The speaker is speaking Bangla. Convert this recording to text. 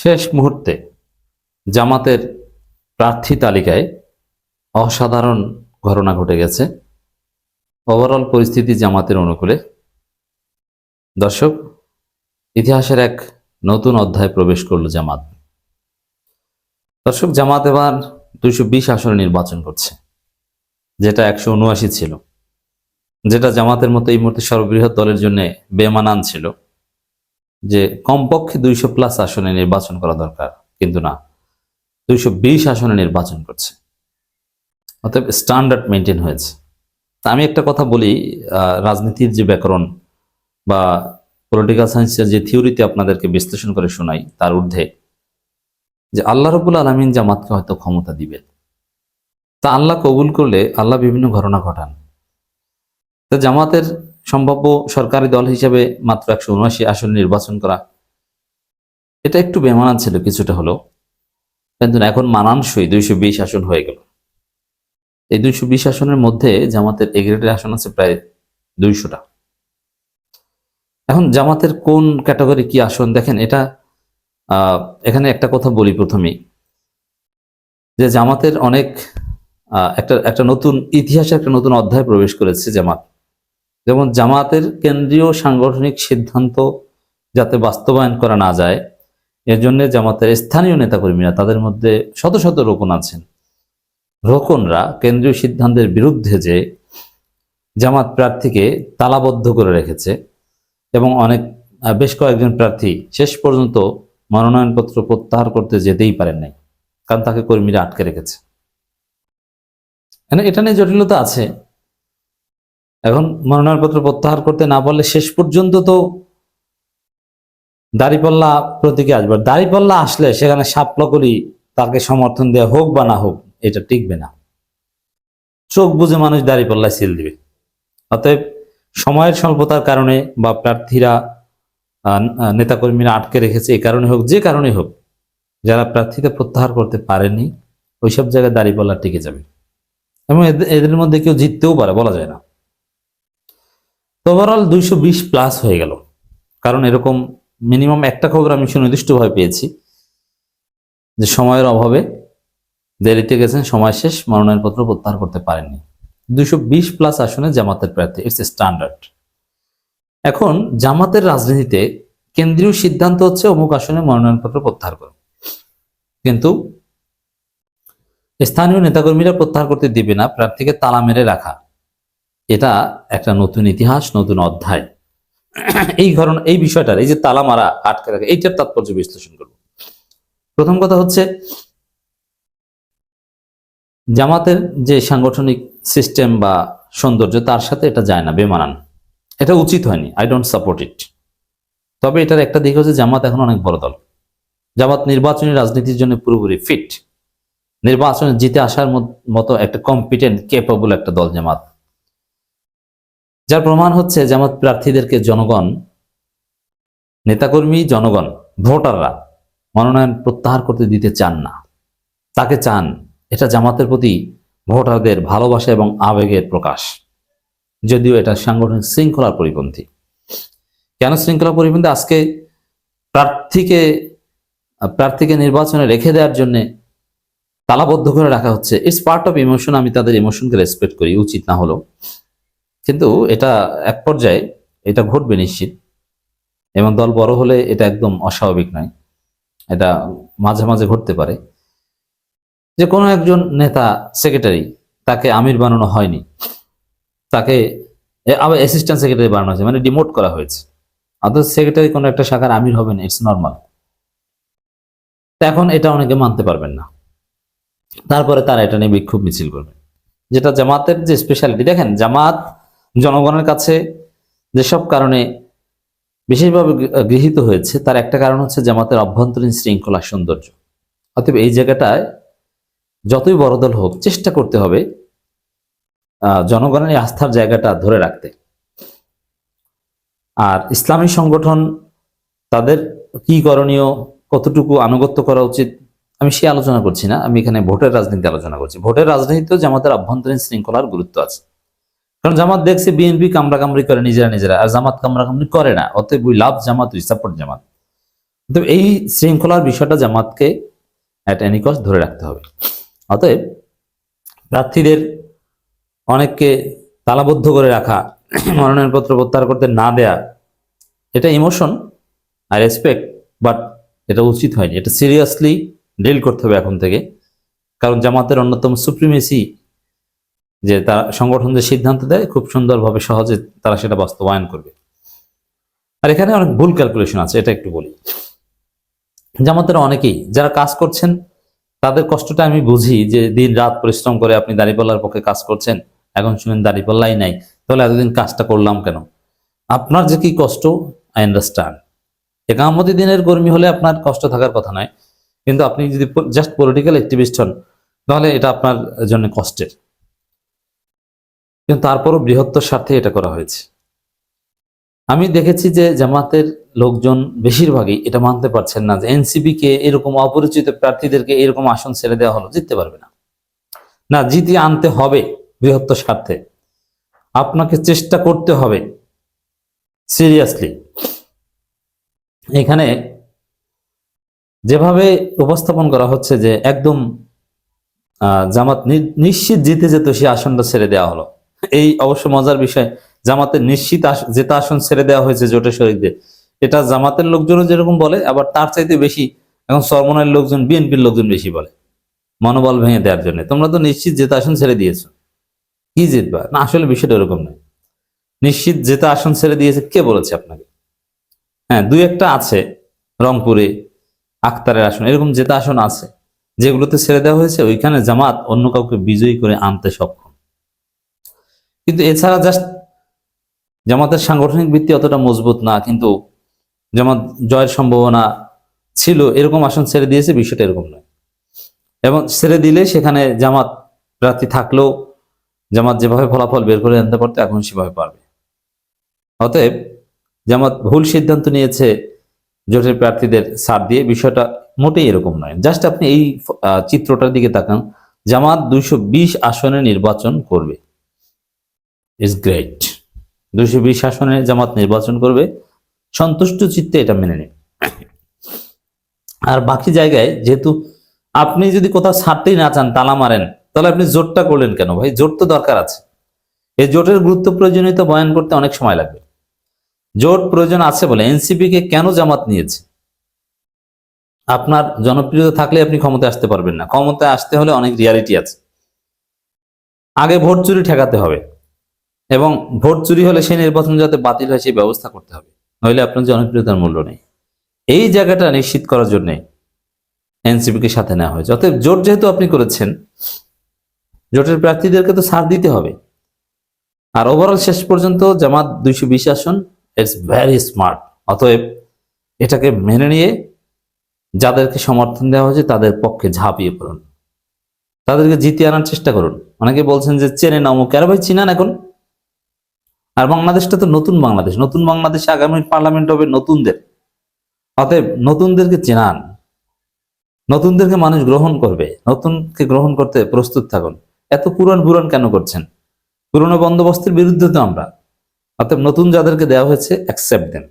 শেষ মুহূর্তে জামাতের প্রার্থী তালিকায় অসাধারণ ঘটনা ঘটে গেছে। ওভারঅল পরিস্থিতি জামাতের অনুকূলে। দর্শক, ইতিহাসের এক নতুন অধ্যায় প্রবেশ করল জামাত। দর্শক, জামাত এবার দুইশো বিশ আসনে নির্বাচন করছে, যেটা একশো উনআশি ছিল, যেটা জামাতের মতো এই মুহূর্তে সর্ববৃহৎ দলের জন্য বেমানান ছিল। যে কমপক্ষে দুইশো প্লাস আসনে নির্বাচন করা দরকার, কিন্তু না। দুইশো বিশ আসনে নির্বাচন করছে। অতএব স্ট্যান্ডার্ড মেনটেন হয়েছে। তা আমি একটা কথা বলি রাজনীতির যে ব্যাকরণ বা পলিটিক্যাল সায়েন্সের যে থিওরিতে আপনাদেরকে বিশ্লেষণ করে শোনাই, তার ঊর্ধ্বে যে আল্লাহ রবুল আলমিন জামাতকে হয়তো ক্ষমতা দিবেন। তা আল্লাহ কবুল করলে আল্লাহ বিভিন্ন ঘটনা ঘটান। তা জামাতের সম্ভাব্য সরকারি দল হিসেবে মাত্র একশো উনআশি আসন নির্বাচন করা। এটা একটু বেমানান ছিল কিছুটা হলো কিন্তু এখন মানানসই দুইশো বিশ আসন হয়ে গেল। এই দুইশো বিশ আসনের মধ্যে জামাতের এগ্রেডের আসন আছে প্রায় দুইশোটা। এখন জামাতের কোন ক্যাটাগরি কি আসন দেখেন, এটা এখানে একটা কথা বলি প্রথমেই। যে জামাতের অনেক একটা একটা নতুন ইতিহাসে একটা নতুন অধ্যায় প্রবেশ করেছে জামাত। যেমন জামাতের কেন্দ্রীয় সাংগঠনিক সিদ্ধান্ত যাতে বাস্তবায়ন করা না যায় এর জন্য জামাতের স্থানীয় নেতাকর্মীরা তাদের মধ্যে শত শত রোকন আছেন রোকনরা কেন্দ্রীয় সিদ্ধান্তের বিরুদ্ধে যে জামাত প্রার্থীকে তালাবদ্ধ করে রেখেছে এবং অনেক বেশ কয়েকজন প্রার্থী শেষ পর্যন্ত মনোনয়নপত্র প্রত্যাহার করতে যেতেই পারেন নাই, কারণ তাকে কর্মীরা আটকে রেখেছে। মানে এটা নিয়ে জটিলতা আছে। এখন মনোনয়নপত্র প্রত্যাহার করতে না পারলে শেষ পর্যন্ত তো দাড়িপাল্লা প্রতীকে আসবে। দাড়িপাল্লা আসলে সেখানে সাপলকলি তাকে সমর্থন দেওয়া হোক বা না হোক, এটা টিকবে না। চোখ বুঝে মানুষ দাড়িপাল্লায় সিল দিবে। অতএব সময়ের স্বল্পতার কারণে বা প্রার্থীরা নেতাকর্মীরা আটকে রেখেছে এই কারণে হোক, যে কারণে হোক, যারা প্রার্থীতে প্রত্যাহার করতে পারেনি ওইসব জায়গায় দাড়িপাল্লা টিকে যাবে। এবং এদের- মধ্যে কেউ জিততেও পারে, বলা যায় না। ওভারঅল দুইশো বিশ প্লাস হয়ে গেল। কারণ এরকম মিনিমাম একটা খবর আমি সুনির্দিষ্টভাবে পেয়েছি যে সময়ের অভাবে দেরিতে গেছেন, সময় শেষ মনোনয়নপত্র প্রত্যাহার করতে পারেননি। দুইশো বিশ প্লাস আসনে জামাতের প্রার্থী ইটস স্ট্যান্ডার্ড এখন জামাতের রাজনীতিতে কেন্দ্রীয় সিদ্ধান্ত হচ্ছে অমুক আসনে মনোনয়নপত্র প্রত্যাহার করো। কিন্তু স্থানীয় নেতাকর্মীরা প্রত্যাহার করতে দিবে না, প্রার্থীকে তালা মেরে রাখা। এটা একটা নতুন ইতিহাস, নতুন অধ্যায়। এই ঘটনা এই বিষয়টার, এই যে তালা মারা আটকে রাখা, এইটার তাৎপর্য বিশ্লেষণ করব। প্রথম কথা হচ্ছে, জামাতের যে সাংগঠনিক সিস্টেম বা সৌন্দর্য, তার সাথে এটা যায় না, বেমানান। এটা উচিত হয়নি, আই ডোন্ট সাপোর্ট ইট। তবে এটার একটা দিক হচ্ছে, জামাত এখন অনেক বড় দল। জামাত নির্বাচনী রাজনীতির জন্য পুরোপুরি ফিট। নির্বাচনে জিতে আসার মতো একটা কম্পিটেন্ট কেপেবল একটা দল জামাত। যার প্রমাণ হচ্ছে জামাত প্রার্থীদেরকে জনগণ, নেতাকর্মী জনগণ, ভোটাররা মনোনয়ন প্রত্যাহার করতে দিতে চান না। তাকে চান, এটা জামাতের প্রতি ভোটারদের ভালোবাসা এবং আবেগের প্রকাশ। যদিও এটা সাংগঠনিক শৃঙ্খলার পরিপন্থী। কেন শৃঙ্খলা পরিপন্থী? আজকে প্রার্থীকে প্রার্থীকে নির্বাচনে রেখে দেওয়ার জন্য তালাবদ্ধ করে রাখা হচ্ছে। ইটস পার্ট অফ ইমোশন আমি তাদের ইমোশনকে রেসপেক্ট করি, উচিত না হলেও। কিন্তু এটা এক পর্যায়ে এটা ঘটবে নিশ্চিত। এবং দল বড় হলে এটা একদম অস্বাভাবিক নয়। এটা মাঝে মাঝে ঘটতে পারে। যে কোনো একজন নেতা সেক্রেটারি তাকে আমির বানানো হয়নি। তাকে আবার অ্যাসিস্ট্যান্ট সেক্রেটারি বানানো হয়েছে মানে ডিমোট করা হয়েছে। অথচ সেক্রেটারি কোনো একটা শাখার আমির হবেন ইটস নর্মাল এখন এটা অনেকে মানতে পারবেন না। তারপরে তারা এটা নিয়ে বিক্ষোভ মিছিল করবে। যেটা জামাতের যে স্পেশালিটি দেখেন জামাত জনগণের কাছে যেসব কারণে বিশেষভাবে গৃহীত হয়েছে, তার একটা কারণ হচ্ছে জামাতের অভ্যন্তরীণ শৃঙ্খলা সৌন্দর্য। অতএব এই জায়গাটায় যতই বড় দল হোক, চেষ্টা করতে হবে জনগণের আস্থার জায়গাটা ধরে রাখতে। আর ইসলামী সংগঠন তাদের কি করণীয়, কতটুকু আনুগত্য করা উচিত, আমি সে আলোচনা করছি না। আমি এখানে ভোটের রাজনীতি আলোচনা করছি। ভোটের রাজনীতিতেও জামাতের অভ্যন্তরীণ শৃঙ্খলার গুরুত্ব আছে। কারণ জামাত দেখছে বিএনপি কামড়াকামড়ি করে নিজেরা নিজেরা, আর জামাত কামড়াকামড়ি করে না, অতএব we love Jamaat we support Jamaat. তো এই শৃঙ্খলার বিষয়টা জামাতকে অ্যাট এনি কস্ট ধরে রাখতে হবে। অতএব প্রার্থীদের অনেককে তালাবদ্ধ করে রাখা মনোনয়নপত্র প্রত্যাহার করতে না দেয়া, এটা ইমোশন আর রেসপেক্ট বাট এটা উচিত হয়নি। এটা সিরিয়াসলি ডিল করতে হবে এখন থেকে। কারণ জামাতের অন্যতম সুপ্রিমেসি যে তার সংগঠন যে সিদ্ধান্ত দেয়, খুব সুন্দরভাবে সহজে তারা সেটা বাস্তবায়ন করবে। আর এখানে অনেক ভুল ক্যালকুলেশন আছে, এটা একটু বলি। জামাতের অনেকেই যারা কাজ করছেন, তাদের কষ্টটা আমি বুঝি যে দিন রাত পরিশ্রম করে আপনি দাঁড়িপাল্লার পক্ষে কাজ করছেন, এখন শুনেন দাঁড়িপাল্লাই নাই, তাহলে এতদিন কাজটা করলাম কেন? আপনার যে কি কষ্ট আই আন্ডারস্ট্যান্ড একামতি দিনের কর্মী হলে আপনার কষ্ট থাকার কথা নয়, কিন্তু আপনি যদি জাস্ট পলিটিক্যাল অ্যাক্টিভিস্ট হন, তাহলে এটা আপনার জন্য কষ্টের। কিন্তু তারপরও বৃহত্তর স্বার্থে এটা করা হয়েছে। আমি দেখেছি যে জামাতের লোকজন বেশিরভাগই এটা মানতে পারছেন না যে এনসিপি কে এরকম অপরিচিত প্রার্থীদেরকে এরকম আসন ছেড়ে দেওয়া হলো, জিততে পারবে না। না, জিতিয়ে আনতে হবে বৃহত্তর স্বার্থে। আপনাকে চেষ্টা করতে হবে, সিরিয়াসলি। এখানে যেভাবে উপস্থাপন করা হচ্ছে যে একদম জামাত নিশ্চিত জিতে যেত সে আসনটা ছেড়ে দেওয়া হলো। এই অবশ্য মজার বিষয় জামাতের নিশ্চিত জেতা আসন ছেড়ে দেওয়া হয়েছে জোটের শরীরদের এটা জামাতের লোকজনও যেরকম বলে, আবার তার চাইতে বেশি এখন সরমনের লোকজন, বিএনপির লোকজন বেশি বলে। মনোবল ভেঙে দেওয়ার জন্য। তোমরা তো নিশ্চিত জেতা আসন ছেড়ে দিয়েছ। কি জিতবা? না, আসলে বিষয়টা এরকম নয়। নিশ্চিত জেতা আসন ছেড়ে দিয়েছে কে বলেছে আপনাকে? হ্যাঁ দুই একটা আছে, রংপুরে আক্তারের আসন। এরকম জেতা আসন আছে, যেগুলোতে ছেড়ে দেওয়া হয়েছে, ওইখানে জামাত অন্য কাউকে বিজয়ী করে আনতে সক্ষম। কিন্তু এছাড়া জাস্ট জামাতের সাংগঠনিক ভিত্তি অতটা মজবুত না, কিন্তু জামাত জয়ের সম্ভাবনা ছিল, এরকম আসন ছেড়ে দিয়েছে, বিষয়টা এরকম নয়। এবং ছেড়ে দিলে সেখানে জামাত প্রার্থী থাকলেও জামাত যেভাবে ফলাফল বের করে আনতে পারতো, এখন সেভাবে পারবে। অতএব জামাত ভুল সিদ্ধান্ত নিয়েছে জোটের প্রার্থীদের ছাড় দিয়ে, বিষয়টা মোটেই এরকম নয়। জাস্ট আপনি এই চিত্রটার দিকে তাকান, জামাত দুইশো বিশ আসনে নির্বাচন করবে। ইজ গ্রেট দুইশো বিশ আসনে জামাত নির্বাচন করবে। সন্তুষ্ট চিত্তে এটা মেনে নিন। আর বাকি জায়গায় যেহেতু আপনি যদি কোথাও ছাড়তেই না চান, তালা মারেন, তাহলে আপনি জোটটা করলেন কেন ভাই? জোট তো দরকার আছে। এই জোটের গুরুত্ব প্রয়োজনীয়তা বয়ান করতে অনেক সময় লাগবে। জোট প্রয়োজন আছে বলে এনসিপি কে কেন জামাত নিয়েছে? আপনার জনপ্রিয়তা থাকলে আপনি ক্ষমতায় আসতে পারবেন না। ক্ষমতায় আসতে হলে অনেক রিয়ালিটি আছে। আগে ভোট চুরি ঠেকাতে হবে। এবং ভোট চুরি হলে সেই নির্বাচন যাতে বাতিল হয় সেই ব্যবস্থা করতে হবে। নইলে আপনার জনপ্রিয়তার মূল্য নেই। এই জায়গাটা নিশ্চিত করার জন্য এনসিপিকে সাথে নেওয়া হয়েছে। অতএব জোট যেহেতু আপনি করেছেন, জোটের প্রার্থীদেরকে তো ছাড় দিতে হবে। আর ওভারঅল শেষ পর্যন্ত জামাত দুইশো বিশ আসন ইটস ভ্যারি স্মার্ট অতএব এটাকে মেনে নিয়ে যাদেরকে সমর্থন দেওয়া হয়েছে, তাদের পক্ষে ঝাঁপিয়ে পড়ুন। তাদেরকে জিতিয়ে আনার চেষ্টা করুন। অনেকে বলছেন যে চেনে না কেন ভাই, চিনান এখন? আর বাংলাদেশটা তো নতুন বাংলাদেশ। নতুন বাংলাদেশে আগামী পার্লামেন্ট হবে নতুনদের। অতএব নতুনদেরকে চেনান। নতুনদেরকে মানুষ গ্রহণ করবে। নতুনকে গ্রহণ করতে প্রস্তুত থাকুন। এত পুরান পুরান কেন করছেন? পুরনো বন্দোবস্তের বিরুদ্ধে তো আমরা। অর্থাৎ নতুন যাদেরকে দেওয়া হয়েছে অ্যাকসেপ্ট দেন